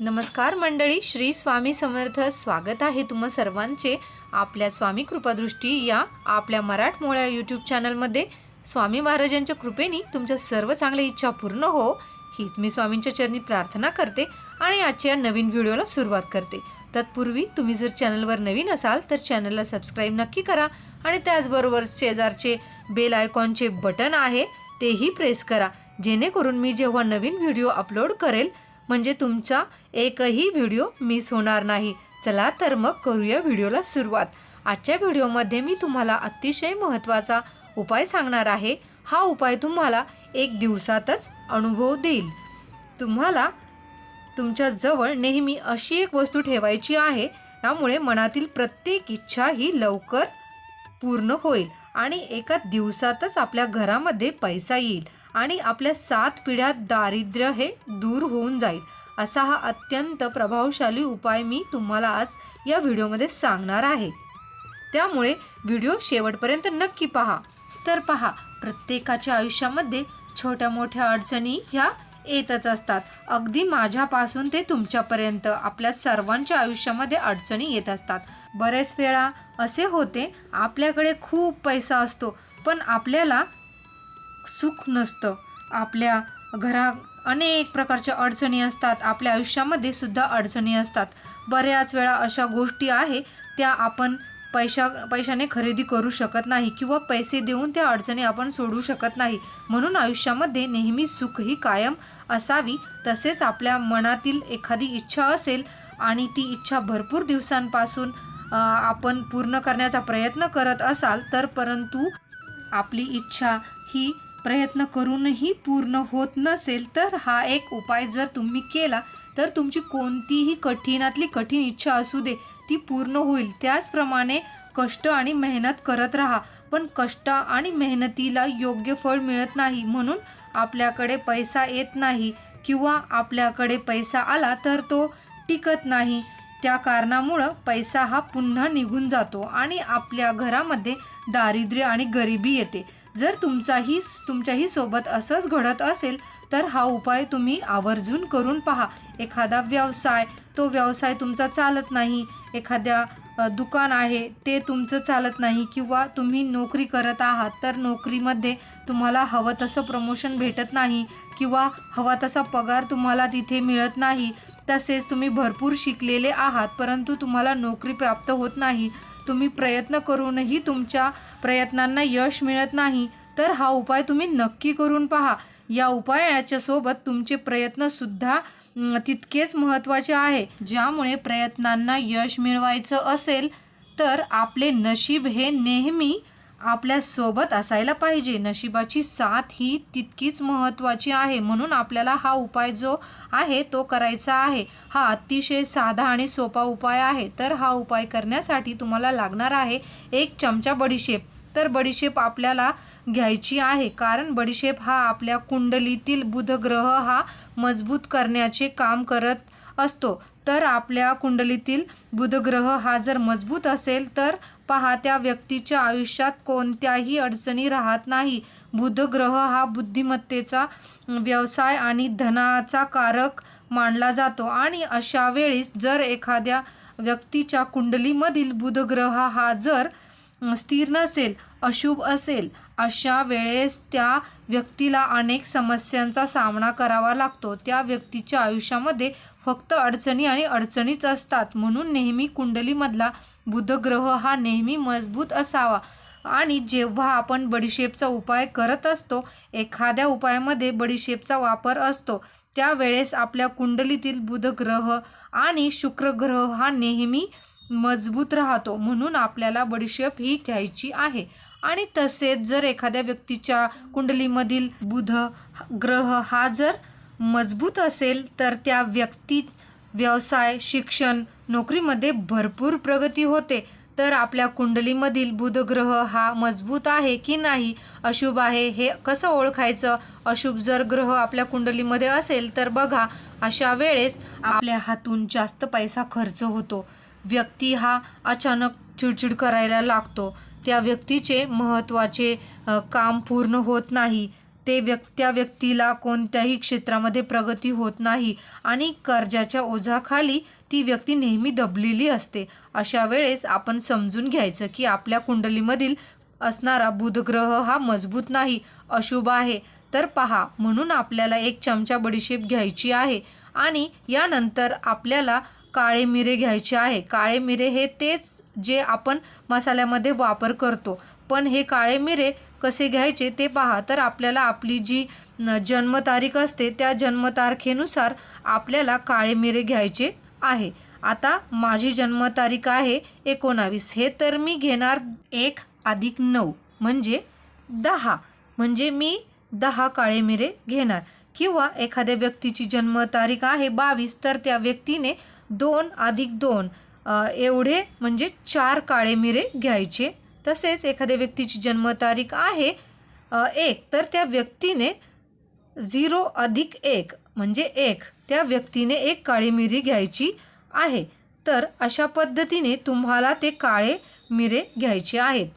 नमस्कार मंडळी श्री स्वामी समर्थ स्वागत आहे तुम्हा सर्वांचे आपल्या स्वामी कृपादृष्टी या आपल्या मराठमोळ्या यूट्यूब चॅनलमध्ये स्वामी महाराजांच्या कृपेने तुमच्या सर्व चांगल्या इच्छा पूर्ण हो हीच मी स्वामींच्या चरणी प्रार्थना करते आणि आजच्या या नवीन व्हिडिओला सुरुवात करते. तत्पूर्वी तुम्ही जर चॅनलवर नवीन असाल तर चॅनलला सबस्क्राईब नक्की करा आणि त्याचबरोबर शेजारचे बेल आयकॉनचे बटन आहे तेही प्रेस करा. जेणेकरून मी जेव्हा नवीन व्हिडिओ अपलोड करेल म्हणजे तुमचा एकही व्हिडिओ मिस होणार नाही. चला तर मग करूया व्हिडिओला सुरुवात. आजच्या व्हिडिओमध्ये मी तुम्हाला अतिशय महत्त्वाचा उपाय सांगणार आहे. हा उपाय तुम्हाला एक दिवसातच अनुभव देईल. तुम्हाला तुमच्या जवळ नेहमी अशी एक वस्तू ठेवायची आहे त्यामुळे मनातील प्रत्येक इच्छा ही लवकर पूर्ण होईल आणि एका दिवसातच आपल्या घरामध्ये पैसा येईल. आणि आपल्या सात पिढ्यात दारिद्र्य हे दूर होऊन जाईल असा हा अत्यंत प्रभावशाली उपाय मी तुम्हाला आज या व्हिडिओमध्ये सांगणार आहे. त्यामुळे व्हिडिओ शेवटपर्यंत नक्की पहा. तर पहा प्रत्येकाच्या आयुष्यामध्ये छोट्या मोठ्या अडचणी ह्या येतच असतात. अगदी माझ्यापासून ते तुमच्यापर्यंत आपल्या सर्वांच्या आयुष्यामध्ये अडचणी येत असतात. बरेच वेळा असे होते आपल्याकडे खूप पैसा असतो पण आपल्याला सुख नसतं. आपल्या घरा अनेक प्रकारच्या अडचणी असतात. आपल्या आयुष्यामध्ये सुद्धा अडचणी असतात. बऱ्याच वेळा अशा गोष्टी आहे त्या आपण पैशा पैशाने खरेदी करू शकत नाही किंवा पैसे देऊन त्या अडचणी आपण सोडू शकत नाही. म्हणून आयुष्यामध्ये नेहमी सुख ही कायम असावी. तसेच आपल्या मनातील एखादी इच्छा असेल आणि ती इच्छा भरपूर दिवसांपासून आपण पूर्ण करण्याचा प्रयत्न करत असाल तर परंतु आपली इच्छा ही प्रयत्न करूनही पूर्ण होत नसेल तर हा एक उपाय जर तुम्ही केला तर तुमची कोणतीही कठीणातली कठीण इच्छा असू दे ती पूर्ण होईल. त्याचप्रमाणे कष्ट आणि मेहनत करत राहा पण कष्ट आणि मेहनतीला योग्य फळ मिळत नाही म्हणून आपल्याकडे पैसा येत नाही किंवा आपल्याकडे पैसा आला तर तो टिकत नाही. त्या कारणामुळं पैसा हा पुन्हा निघून जातो आणि आपल्या घरामध्ये दारिद्र्य आणि गरिबी येते. जर तुमचाही तुमच्याही सोबत असंच घडत असेल तर हा उपाय तुम्ही आवर्जून करून पहा. एखादा व्यवसाय तो व्यवसाय तुमचा चालत नाही. एखाद्या दुकान आहे ते तुमचं चालत नाही किंवा तुम्ही नोकरी करत आहात तर नोकरीमध्ये तुम्हाला हवं तसं प्रमोशन भेटत नाही किंवा हवा तसा पगार तुम्हाला तिथे मिळत नाही. तसेच तुम्ही भरपूर शिकलेले आहात परंतु तुम्हाला नोकरी प्राप्त होत नाही. तुम्ही प्रयत्न करूनही तुमच्या प्रयत्नांना यश मिळत नाही तर हा उपाय तुम्ही नक्की करून पहा. या उपायाच्यासोबत तुमचे प्रयत्नसुद्धा तितकेच महत्त्वाचे आहे. ज्यामुळे प्रयत्नांना यश मिळवायचं असेल तर आपले नशीब हे नेहमी आपल्यासोबत असायला पाहिजे. नशिबाची साथ ही तितकीच महत्त्वाची आहे. म्हणून आपल्याला हा उपाय जो आहे तो करायचा आहे. हा अतिशय साधा आणि सोपा उपाय आहे. तर हा उपाय करण्यासाठी तुम्हाला लागणार आहे एक चमचा बडीशेप. तर बडीशेप आपल्याला घ्यायची आहे. कारण बडीशेप हा आपल्या कुंडलीतील बुधग्रह हा मजबूत करण्याचे काम करत असतो. तर आपल्या कुंडलीतील बुधग्रह हा जर मजबूत असेल तर पहा त्या व्यक्तीच्या आयुष्यात कोणत्याही अडचणी राहत नाही. बुधग्रह हा बुद्धिमत्तेचा व्यवसाय आणि धनाचा कारक मानला जातो. आणि अशा वेळेस जर एखाद्या व्यक्तीच्या कुंडलीमधील बुधग्रह हा जर स्थिर नसेल अशुभ असेल अशा वेळेस त्या व्यक्तीला अनेक समस्यांचा सामना करावा लागतो. त्या व्यक्तीच्या आयुष्यामध्ये फक्त अडचणी आणि अडचणीच असतात. म्हणून नेहमी कुंडलीमधला बुधग्रह हा नेहमी मजबूत असावा. आणि जेव्हा आपण बडीशेपचा उपाय करत असतो एखाद्या उपायामध्ये बडीशेपचा वापर असतो त्यावेळेस आपल्या कुंडलीतील बुधग्रह आणि शुक्रग्रह हा नेहमी मजबूत राहतो. म्हणून आपल्याला बडीशेप ही घ्यायची आहे. आणि तसेच जर एखाद्या व्यक्तीच्या कुंडलीमधील बुध ग्रह हा जर मजबूत असेल तर त्या व्यक्ती व्यवसाय शिक्षण नोकरीमध्ये भरपूर प्रगती होते. तर आपल्या कुंडलीमधील बुधग्रह हा मजबूत आहे की नाही अशुभ आहे हे कसं ओळखायचं? अशुभ जर ग्रह आपल्या कुंडलीमध्ये असेल तर बघा अशा वेळेस आपल्या हातून जास्त पैसा खर्च होतो. व्यक्ती हा अचानक चिडचिड करायला लागतो. त्या व्यक्तीचे महत्त्वाचे काम पूर्ण होत नाही. ते व्यक् त्या व्यक्तीला कोणत्याही क्षेत्रामध्ये प्रगती होत नाही आणि कर्जाच्या ओझाखाली ती व्यक्ती नेहमी दबलेली असते. अशा वेळेस आपण समजून घ्यायचं की आपल्या कुंडलीमधील असणारा बुधग्रह हा मजबूत नाही अशुभ आहे. तर पहा म्हणून आपल्याला एक चमचा बडीशेप घ्यायची आहे आणि यानंतर आपल्याला काळे मिरे घ्यायचे आहे. काळे मिरे हे तेच जे आपण मसाल्यामध्ये वापर करतो. पण हे काळे मिरे कसे घ्यायचे ते पहा. तर आपल्याला आपली जी जन्मतारीख असते त्या जन्मतारखेनुसार आपल्याला काळे मिरे घ्यायचे आहे. आता माझी जन्मतारीख आहे एकोणावीस. हे तर मी घेणार एक अधिक नऊ म्हणजे दहा. म्हणजे मी दहा काळे मिरे घेणार. किंवा एखाद्या व्यक्तीची जन्मतारीख आहे बावीस तर त्या व्यक्तीने दोन अधिक दोन एवढे म्हणजे चार काळे मिरे घ्यायचे. तसेच एखाद्या व्यक्तीची जन्मतारीख आहे एक तर त्या व्यक्तीने झिरो अधिक एक म्हणजे एक त्या व्यक्तीने एक काळी मिरी घ्यायची आहे. तर अशा पद्धतीने तुम्हाला ते काळे मिरे घ्यायचे आहेत.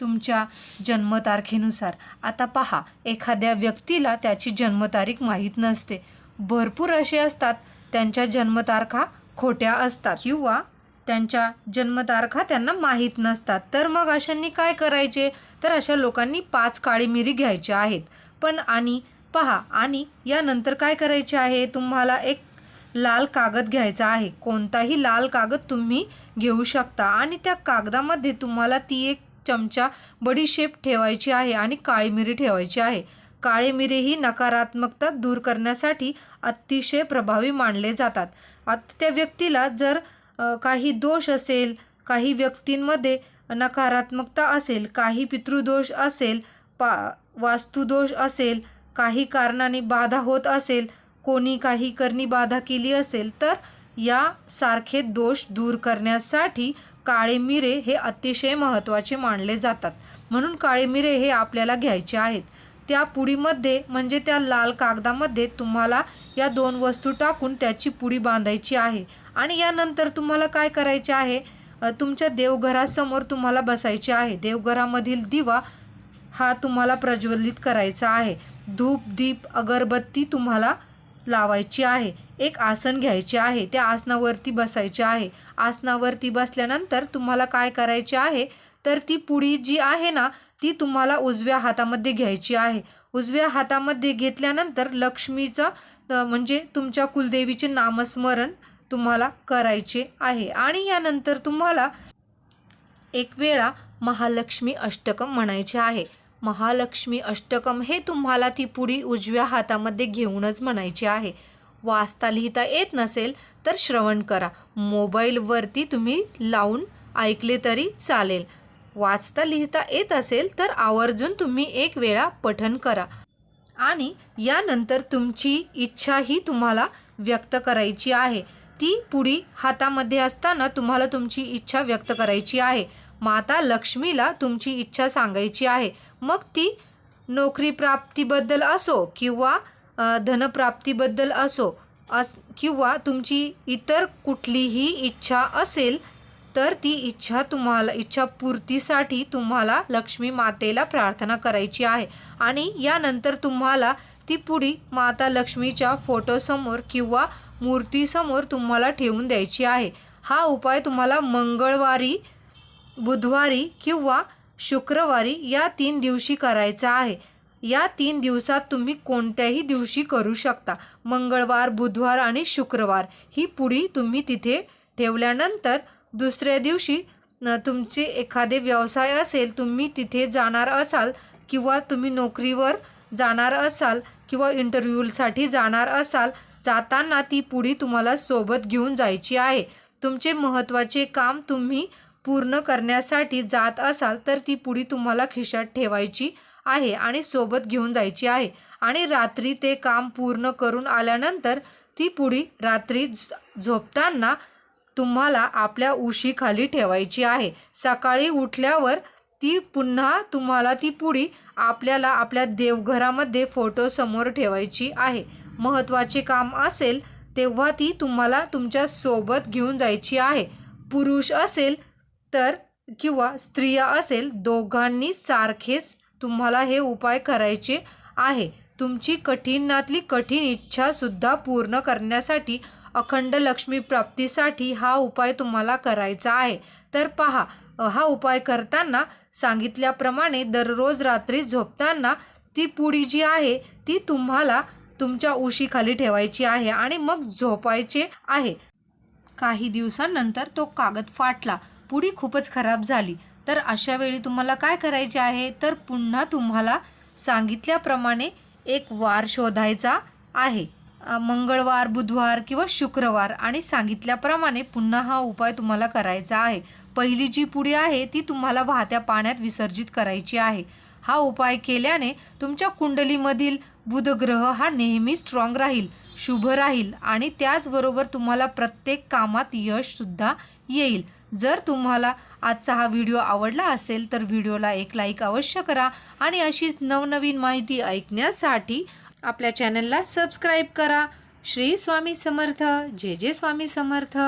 तुमच्या जन्मतारखेनुसार. आता पहा एखाद्या व्यक्तीला त्याची जन्मतारीख माहीत नसते. भरपूर असे असतात त्यांच्या जन्मतारखा खोट्या असतात किंवा त्यांच्या जन्मतारखा त्यांना माहीत नसतात. तर मग अशांनी काय करायचे? तर अशा लोकांनी पाच काळी मिरी घ्यायच्या आहेत. पण आणि पहा आणि यानंतर काय करायचे आहे? तुम्हाला एक लाल कागद घ्यायचा आहे. कोणताही लाल कागद तुम्ही घेऊ शकता आणि त्या कागदामध्ये तुम्हाला ती एक चमचा बडीशेप ठेवायची आहे आणि काळी मिरी ठेवायची आहे. काळे मिरे ही नकारात्मकता दूर करण्यासाठी अतिशय प्रभावी मानले जातात. आता त्या व्यक्तीला जर काही दोष असेल काही व्यक्तींमध्ये नकारात्मकता असेल काही पितृदोष असेल पा वास्तुदोष असेल काही कारणाने बाधा होत असेल कोणी काही करणी बाधा केली असेल तर यासारखे दोष दूर करण्यासाठी काळे मिरे हे अतिशय महत्त्वाचे मानले जातात. म्हणून काळे मिरे हे आपल्याला घ्यायचे आहेत. त्या पुडीमध्ये म्हणजे त्या लाल कागदामध्ये तुम्हाला या दोन वस्तू टाकून त्याची पुडी बांधायची आहे. आणि यानंतर तुम्हाला काय करायचे आहे? तुमच्या देवघरासमोर तुम्हाला बसायचे आहे. देवघरामधील दिवा हा तुम्हाला प्रज्वलित करायचा आहे. धूप दीप अगरबत्ती तुम्हाला लावायची आहे. एक आसन घ्यायचे आहे त्या आसनावरती बसायचे आहे. आसनावरती बसल्यानंतर तुम्हाला काय करायचे आहे? तर ती पुडी जी आहे ना ती तुम्हाला उजव्या हातामध्ये घ्यायची आहे. उजव्या हातामध्ये घेतल्यानंतर लक्ष्मीचं म्हणजे तुमच्या कुलदेवीचे नामस्मरण तुम्हाला करायचे आहे. आणि यानंतर तुम्हाला एक वेळा महालक्ष्मी अष्टकम म्हणायचे आहे. महालक्ष्मी अष्टकम हे तुम्हाला ती पुडी उजव्या हातामध्ये घेऊनच म्हणायची आहे. वाचता लिहिता येत नसेल तर श्रवण करा. मोबाईलवरती तुम्ही लावून ऐकले तरी चालेल. वाचता लिहिता येत असेल तर आवर्जून तुम्ही एक वेळा पठन करा. आणि यानंतर तुमची इच्छा ही तुम्हाला व्यक्त करायची आहे. ती पुडी हातामध्ये असताना तुम्हाला तुमची इच्छा व्यक्त करायची आहे. माता लक्ष्मीला तुमची इच्छा सांगायची आहे. मग ती नोकरी प्राप्तीबद्दल असो किंवा धनप्राप्तीबद्दल असो अस किंवा तुमची इतर कुठलीही इच्छा असेल तर ती इच्छा तुम्हाला इच्छापूर्तीसाठी तुम्हाला लक्ष्मी मातेला प्रार्थना करायची आहे. आणि यानंतर तुम्हाला ती पुढी माता लक्ष्मीच्या फोटोसमोर किंवा मूर्तीसमोर तुम्हाला ठेवून द्यायची आहे. हा उपाय तुम्हाला मंगळवारी बुधवारी किंवा शुक्रवारी या तीन दिवशी करायचा आहे. या तीन दिवसात तुम्ही कोणत्याही दिवशी करू शकता. मंगळवार बुधवार आणि शुक्रवार. ही पुडी तुम्ही तिथे ठेवल्यानंतर दुसऱ्या दिवशी तुमचे एखादे व्यवसाय असेल तुम्ही तिथे जाणार असाल किंवा तुम्ही नोकरीवर जाणार असाल किंवा इंटरव्ह्यूसाठी जाणार असाल जाताना ती पुढी तुम्हाला सोबत घेऊन जायची आहे. तुमचे महत्त्वाचे काम तुम्ही पूर्ण करण्यासाठी जात असाल तर ती पुढी तुम्हाला खिशात ठेवायची आहे आणि सोबत घेऊन जायची आहे. आणि रात्री ते काम पूर्ण करून आल्यानंतर ती पुडी रात्री झ- झोपताना तुम्हाला आपल्या उशीखाली ठेवायची आहे. सकाळी उठल्यावर ती पुन्हा तुम्हाला ती पुडी आपल्याला आपल्या देवघरामध्ये फोटोसमोर ठेवायची आहे. महत्त्वाचे काम असेल तेव्हा ती तुम्हाला तुमच्यासोबत घेऊन जायची आहे. पुरुष असेल तर किंवा स्त्रिया असेल दोघांनी सारखेच तुम्हाला हे उपाय करायचे आहे. तुमची कठीणातली कठीण इच्छासुद्धा पूर्ण करण्यासाठी अखंड लक्ष्मी प्राप्तीसाठी हा उपाय तुम्हाला करायचा आहे. तर पहा हा उपाय करताना सांगितल्याप्रमाणे दररोज रात्री झोपताना ती पुडी जी आहे ती तुम्हाला तुमच्या उशीखाली ठेवायची आहे आणि मग झोपायचे आहे. काही दिवसांनंतर तो कागद फाटला. पुडी खूपच खराब झाली. तर अशा वेळी तुम्हाला काय करायचे आहे? तर पुन्हा तुम्हाला सांगितल्याप्रमाणे एक वार शोधायचा आहे. मंगळवार बुधवार किंवा शुक्रवार आणि सांगितल्याप्रमाणे पुन्हा हा उपाय तुम्हाला करायचा आहे. पहिली जी पुडी आहे ती तुम्हाला वाहत्या पाण्यात विसर्जित करायची आहे. हा उपाय केल्याने तुमच्या कुंडलीमधील बुधग्रह हा नेहमी स्ट्रॉंग राहील शुभ राहील आणि त्याचबरोबर तुम्हाला प्रत्येक कामात यशसुद्धा येईल. जर तुम्हाला आजचा हा व्हिडिओ आवडला असेल तर व्हिडिओला एक लाईक अवश्य करा आणि अशीच नवनवीन माहिती ऐकण्यासाठी आपल्या चॅनलला सबस्क्राईब करा. श्री स्वामी समर्थ. जे जे स्वामी समर्थ.